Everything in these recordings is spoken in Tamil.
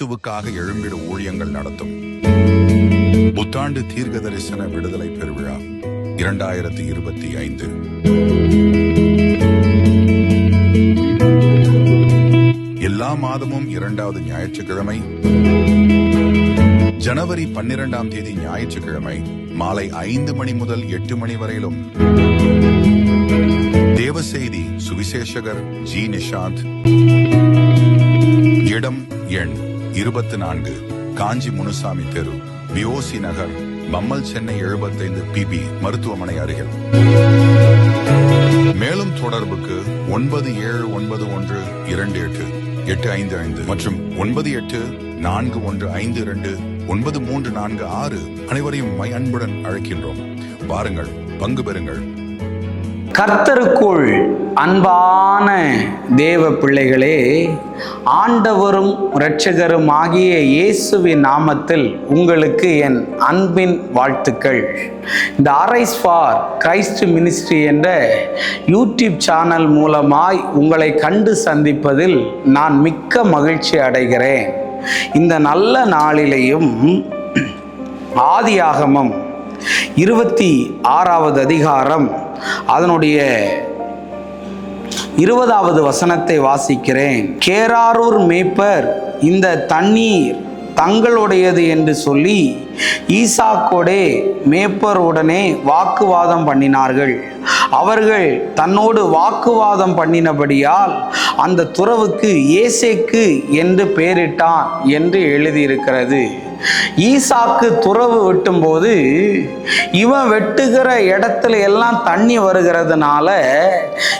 இயேசுவுக்காக எழும்பிட ஊழியங்கள் நடத்தும். புத்தாண்டு தீர்க்க தரிசன விடுதலை பெருவிழா இரண்டாயிரத்தி இருபத்தி ஐந்து. எல்லா மாதமும் இரண்டாவது ஞாயிற்றுக்கிழமை ஜனவரி பன்னிரெண்டாம் தேதி ஞாயிற்றுக்கிழமை மாலை ஐந்து மணி முதல் எட்டு மணி வரையிலும். தேவசெய்தி சுவிசேஷகர் ஜி நிஷாந்த். இடம் எண் இருபத்தி நான்கு காஞ்சி முனுசாமி தெரு பிஓசி நகர் பம்மல் சென்னை எழுபத்தைந்து பிபி மருத்துவமனை அருகில். மேலும் தொடர்புக்கு ஒன்பது ஏழு ஒன்பது ஒன்று இரண்டு எட்டு எட்டு ஐந்து ஐந்து மற்றும் ஒன்பது எட்டு நான்கு ஒன்று ஐந்து இரண்டு ஒன்பது மூன்று நான்கு ஆறு அனைவரையும் மை அன்புடன் அழைக்கின்றோம். பாருங்கள் பங்கு பெறுங்கள். கர்த்தருக்குள் அன்பான தேவ பிள்ளைகளே ஆண்டவரும் இரட்சகரும் ஆகிய இயேசுவின் நாமத்தில் உங்களுக்கு என் அன்பின் வாழ்த்துக்கள். இந்த அரைஸ் ஃபார் கிரைஸ்ட் மினிஸ்ட்ரி என்ற யூடியூப் சேனல் மூலமாய் உங்களை கண்டு சந்திப்பதில் நான் மிக்க மகிழ்ச்சி அடைகிறேன். இந்த நல்ல நாளிலேயும் ஆதியாகமம் இருபத்தி ஆறாவது அதிகாரம் அதனுடைய இருபதாவது வசனத்தை வாசிக்கிறேன். கேராரூர் மேய்ப்பர் இந்த தண்ணீர் தங்களுடையது என்று சொல்லி ஈசாக்கோடே மேப்பருடனே வாக்குவாதம் பண்ணினார்கள். அவர்கள் தன்னோடு வாக்குவாதம் பண்ணினபடியால் அந்த துறவுக்கு ஏசேக்கு என்று பெயரிட்டான் என்று எழுதியிருக்கிறது. ஈசாக்கு துறவு வெட்டும்போது இவன் வெட்டுகிற இடத்துல எல்லாம் தண்ணி வருகிறதுனால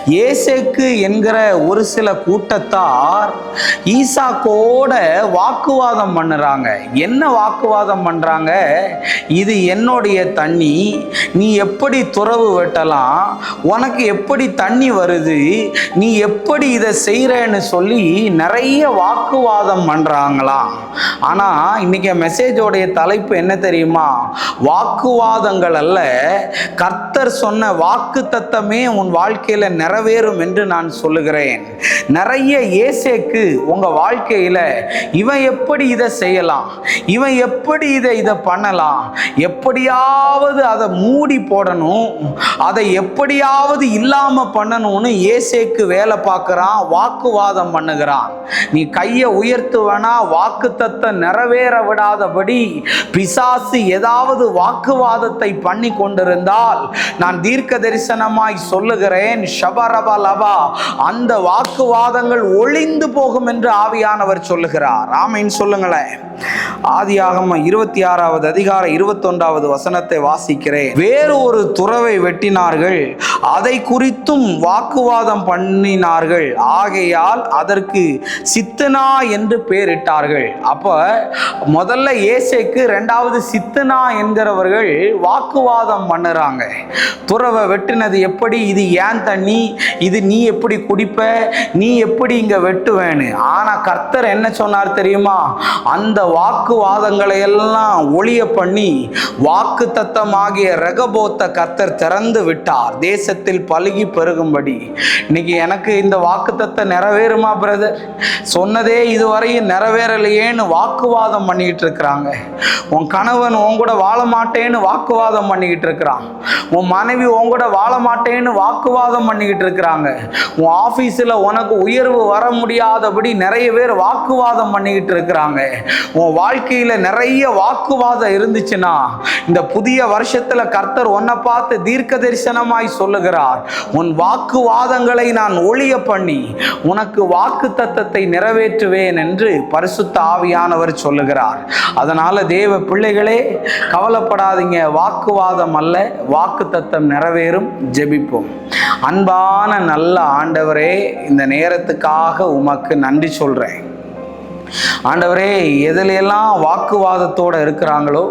ஏசேக்கு என்கிற ஒரு சில கூட்டத்தார் ஈசாக்கோட வாக்குவாதம் பண்ணுறாங்க. என்ன வாக்குவாதம் பண்ணுறாங்க? இது என்னுடைய தண்ணி நீ எப்படி துறவு வெட்டலாம்? உனக்கு எப்படி தண்ணி வருது? நீ எப்படி இதை செய்கிறேன்னு சொல்லி நிறைய வாக்குவாதம் பண்ணுறாங்களாம். ஆனால் இன்னைக்கு மெசேஜோடைய தலைப்பு என்ன தெரியுமா? வாக்குவாதங்கள் அல்ல. கர்த்தர் சொன்ன வாக்கு தத்தமே உன் வாழ்க்கையில் நிறைவேறும் என்று நான் சொல்லுகிறேன். நிறைய ஏசேக்கு உங்கள் வாழ்க்கையில் இவன் எப்படி இதை செய்யலாம்? இவன் எப்படி இதை இதை பண்ணலாம்? எப்படியாவது அதை மூடி போடணும். அதை எப்படியாவது இல்லாமல் பண்ணணும்னு ஏசேக்கு வேலை பார்க்குறான் வாக்குவாதம் பண்ணுகிறான். நீ கையை உயர்த்துவனா வாக்கு தத்தம் நிறைவேற இல்லாதபடி பிசாசு ஏதாவது வாக்குவாதத்தை பண்ணி கொண்டிருந்தால் நான் தீர்க்க தரிசனமாய் சொல்லுகிறேன் ஷபரப லபா அந்த வாக்குவாதங்கள் ஒளிந்து போகும் என்று ஆவியானவர் சொல்லுகிறார். ஆமைன்னு சொல்லுங்களேன். ஆதியாகம இருபத்தி ஆறாவது அதிகார இருபத்தொன்றாவது வசனத்தை வாசிக்கிறேன். வேறு ஒரு துறவை வெட்டினார்கள் அதை குறித்தும் வாக்குவாதம் பண்ணினார்கள். ஆகையால் அதற்கு சித்தனா என்று பெயரிட்டார்கள் அப்ப முதல்ல ஏசேக்கு ரெண்டாவது சித்தனா என்கிறவர்கள் வாக்குவாதம் பண்ணுறாங்க. துறவை வெட்டினது எப்படி? இது ஏன் தண்ணி? இது நீ எப்படி குடிப்ப? நீ எப்படி இங்க வெட்டுவேன்னு. ஆனா கர்த்தர் என்ன சொன்னார் தெரியுமா? அந்த வாக்குவாதங்களை எல்லாம் ஒளிய பண்ணி வாக்கு தத்தமாகிய ரகபோத்த கர்த்தர் திறந்து விட்டார். தேசத்தில் பழுகி பெருகும்படி. இன்னைக்கு எனக்கு இந்த வாக்கு தத்தம் நிறைவேறுமா பிரதர் சொன்னதே இதுவரையும் நிறைவேறலையேன்னு வாக்குவாதம் பண்ணிட்டு பண்ணிக்கிட்டு இருக்கிறாங்க. உன் கணவன் உன் கூட வாழ மாட்டேன்னு வாக்குவாதம் பண்ணிக்கிட்டு இருக்கிறான். உன் மனைவி உன் கூட வாழ மாட்டேன்னு வாக்குவாதம் பண்ணிக்கிட்டு இருக்கிறாங்க. உன் ஆஃபீஸில் உனக்கு உயர்வு வர முடியாதபடி நிறைய பேர் வாக்குவாதம் பண்ணிக்கிட்டு இருக்கிறாங்க. உன் வாழ்க்கையில் நிறைய வாக்குவாதம் இருந்துச்சுன்னா இந்த புதிய வருஷத்தில் கர்த்தர் உன்னை பார்த்து தீர்க்க தரிசனமாய் சொல்லுகிறார். உன் வாக்குவாதங்களை நான் ஒளிய பண்ணி உனக்கு வாக்கு தத்தத்தை நிறைவேற்றுவேன் என்று பரிசுத்த ஆவியானவர் சொல்லுகிறார். அதனால தேவ பிள்ளைகளே கவலைப்படாதீங்க. வாக்குவாதம் அல்ல. வாக்கு தத்தம் நிறைவேறும். ஜெபிப்போம். அன்பான நல்ல ஆண்டவரே இந்த நேரத்துக்காக உமக்கு நன்றி சொல்றேன். ஆண்டவரே எதிலெல்லாம் வாக்குவாதத்தோட இருக்கிறாங்களோ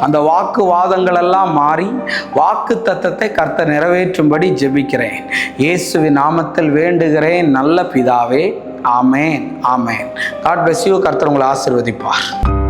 அந்த வாக்குவாதங்கள் எல்லாம் மாறி வாக்கு தத்தத்தை கர்த்தர் நிறைவேற்றும்படி ஜெபிக்கிறேன். இயேசுவின் நாமத்தில் வேண்டுகிறேன். நல்ல பிதாவே ஆமேன் ஆமேன். காட் பிளஸ் யூ கர்த்தர் உங்களை ஆசிர்வதிப்பார்.